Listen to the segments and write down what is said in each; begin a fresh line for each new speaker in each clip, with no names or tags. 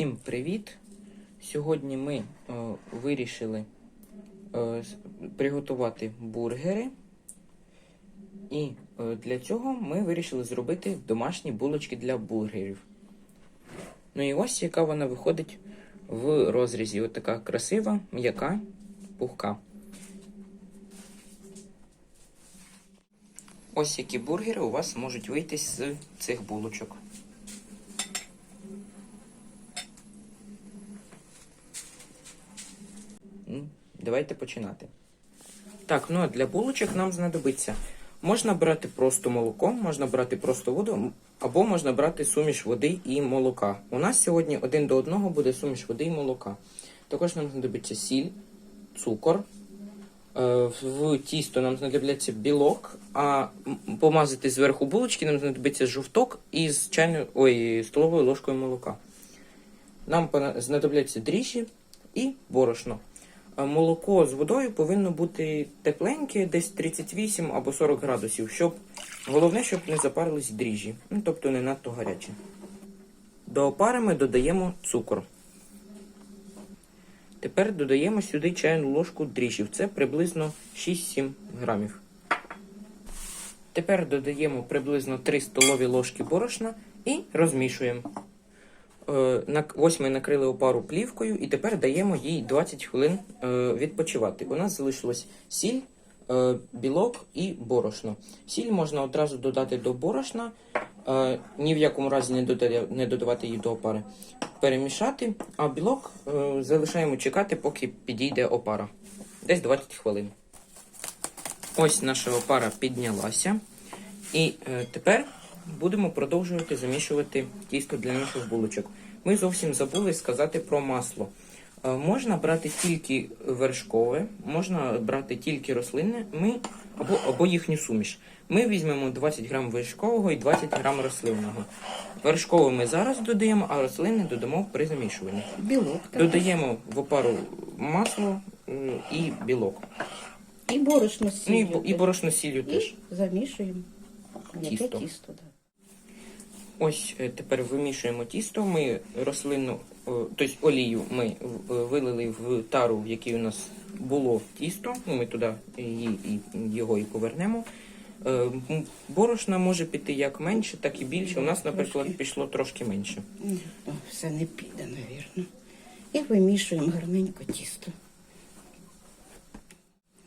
Всім привіт! Сьогодні ми е, вирішили е, приготувати бургери. І е, для цього ми вирішили зробити домашні булочки для бургерів. Ну і ось яка вона виходить в розрізі. Ось така красива, м'яка, пухка. Ось які бургери у вас можуть вийти з цих булочок. Давайте починати. Так, ну а для булочок нам знадобиться. Можна брати просто молоко, можна брати просто воду, або можна брати суміш води і молока. У нас сьогодні один до одного буде суміш води і молока. Також нам знадобиться сіль, цукор. Е, В тісто нам знадобляться білок, а помазати зверху булочки нам знадобиться жовток із чайною, ой, столовою ложкою молока. Нам знадобляться дріжджі і борошно. А Молоко з водою повинно бути тепленьке, десь 38 або 40 градусів, щоб головне, щоб не запарились дріжджі, ну, тобто не надто гаряче. До опари ми додаємо цукор. Тепер додаємо сюди чайну ложку дріжджів. Це приблизно 6-7 грамів. Тепер додаємо приблизно 3 столові ложки борошна і розмішуємо. Е, Ось ми накрили опару плівкою і тепер даємо їй 20 хвилин е, відпочивати. У нас залишилось сіль, е, білок і борошно. Сіль можна одразу додати до борошна, е, ні в якому разі не, додавати її до опари. Перемішати, а білок е, залишаємо чекати, поки підійде опара. Десь 20 хвилин. Ось наша опара піднялася. І е, тепер будемо продовжувати замішувати тісто для наших булочок. Ми зовсім забули сказати про масло. Е, можна брати тільки вершкове, можна брати тільки рослинне, ми, або, або їхню суміш. Ми візьмемо 20 грам вершкового і 20 грам рослинного. Вершкове ми зараз додаємо, а рослинне додамо при замішуванні.
Білок так.
Додаємо в опару масло і білок.
і борошно з
Ну і, і борошно сіллю теж.
І замішуємо.
Тісто.
тісто, да.
Ось е, тепер вимішуємо тісто. Ми рослинну, е, тобто олію ми е, вилили в тару, в якій у нас було тісто. Ну, ми туди її, його і повернемо. Борошна може піти як менше, так і більше. У нас, наприклад, пішло трошки менше.
Ні, то все не піде, навірно. І вимішуємо гарненько тісто.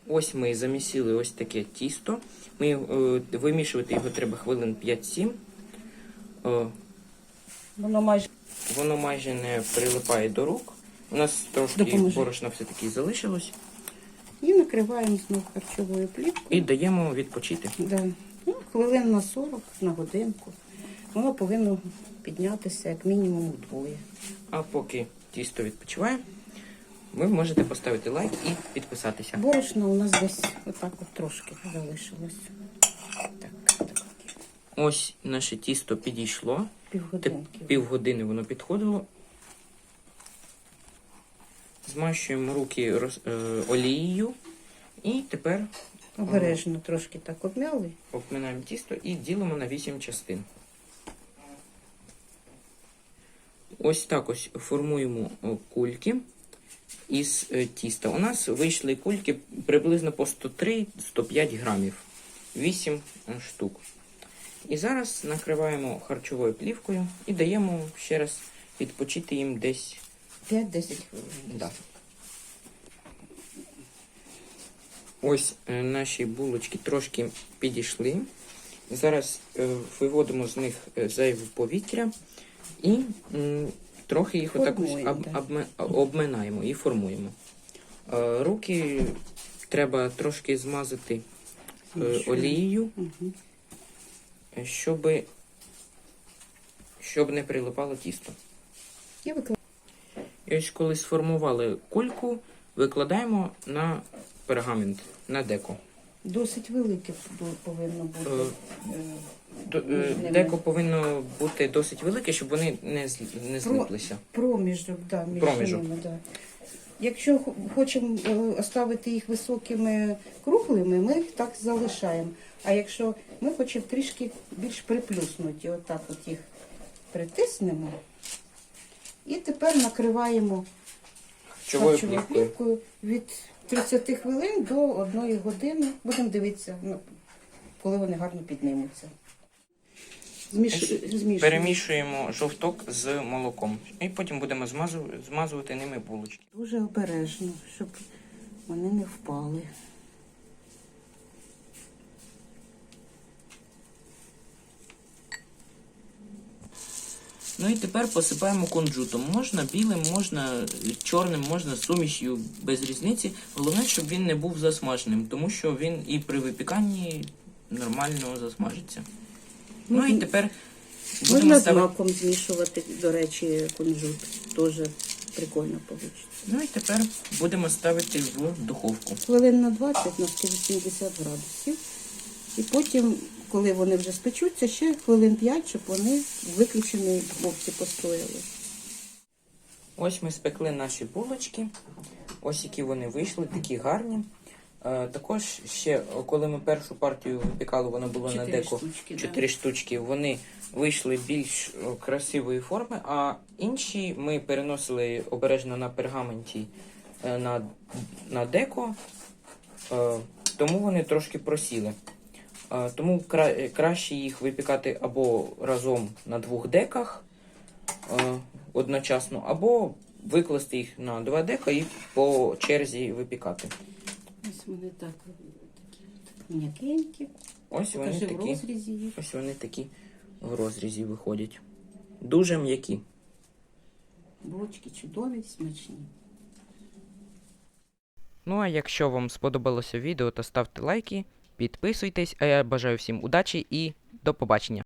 Ось ми замісили ось таке тісто. Ми е, вимішувати його треба хвилин 5-7. Е,
Воно майже
Воно майже не прилипає до рук. У нас трошки
Допоможи.
борошна все-таки залишилось.
і накриваємо знову харчовою плівкою.
І даємо відпочити.
Да. Ну, хвилин на 40, на годинку. Воно повинно піднятися як мінімум вдвоє.
А поки тісто відпочиває, ви можете поставити лайк і підписатися.
Борошно у нас десь отак от трошки залишилось. Так, так.
Ось наше тісто підійшло.
Півгодинки.
Півгодини воно підходило. Змащуємо руки роз- е, олією. І тепер
Обережно трошки так обмяли.
обминаємо тісто і ділимо на 8 частин. Ось так ось формуємо кульки із е, тіста. У нас вийшли кульки приблизно по 103-105 грамів. 8 е, штук. І зараз накриваємо харчовою плівкою і даємо ще раз відпочити їм десь.
5-10 хвилин.
Да. Ось е, наші булочки трошки підійшли. Зараз е, виводимо з них е, зайве повітря і трохи їх отак об, обме- обминаємо і формуємо. Руки треба трошки змазати олією, щоб, щоб не прилипало тісто.
І викладаємо.
І ось коли сформували кульку, викладаємо на пергамент, на деко.
Досить велике повинно бути.
Е,
е,
Д- е. Деко повинно бути досить велике, щоб вони не, не злиплися.
Проміжок, да, між
Проміжок.
ними, да. Якщо хочемо е, оставити їх високими круглими, ми їх так залишаємо. А якщо ми хочемо трішки більш приплюснуті, отак от їх притиснемо І тепер накриваємо
Харчовою плівкою.
від 30 хвилин до 1 години. Будемо дивитися, ну, коли вони гарно піднимуться. Зміш... Змішуємо.
Перемішуємо жовток з молоком. І потім будемо змазу- змазувати ними булочки.
Дуже обережно, щоб вони не впали.
Ну і тепер посипаємо кунжутом. Можна білим, можна чорним, можна сумішю без різниці. Головне, щоб він не був засмаженим, тому що він і при випіканні нормально засмажиться. Ну і тепер будемо
Можна з
ставити.
маком змішувати, до речі, кунжут. Теж прикольно вийде.
Ну і тепер будемо ставити в духовку.
Хвилин на 20 на 180 градусів. І потім, коли вони вже спечуться, ще хвилин 5, щоб вони в виключеній духовці постояли.
Ось ми спекли наші булочки. Ось які вони вийшли, такі гарні. Е, також ще, коли ми першу партію випікали, воно було на деко
штучки, да.
штучки. Вони вийшли більш красивої форми, а інші ми переносили обережно на пергаменті е, на, на деко, е, тому вони трошки просіли. Е, тому кра- краще їх випікати або разом на двох деках е, одночасно, або викласти їх на два дека і по черзі випікати.
Ось вони так такі м'якенькі.
Ось вони
Покажи в розрізі їх.
Ось вони такі в розрізі виходять. Дуже м'які.
Булочки чудові, смачні.
Ну а якщо вам сподобалося відео, то ставте лайки, підписуйтесь, а я бажаю всім удачі і до побачення.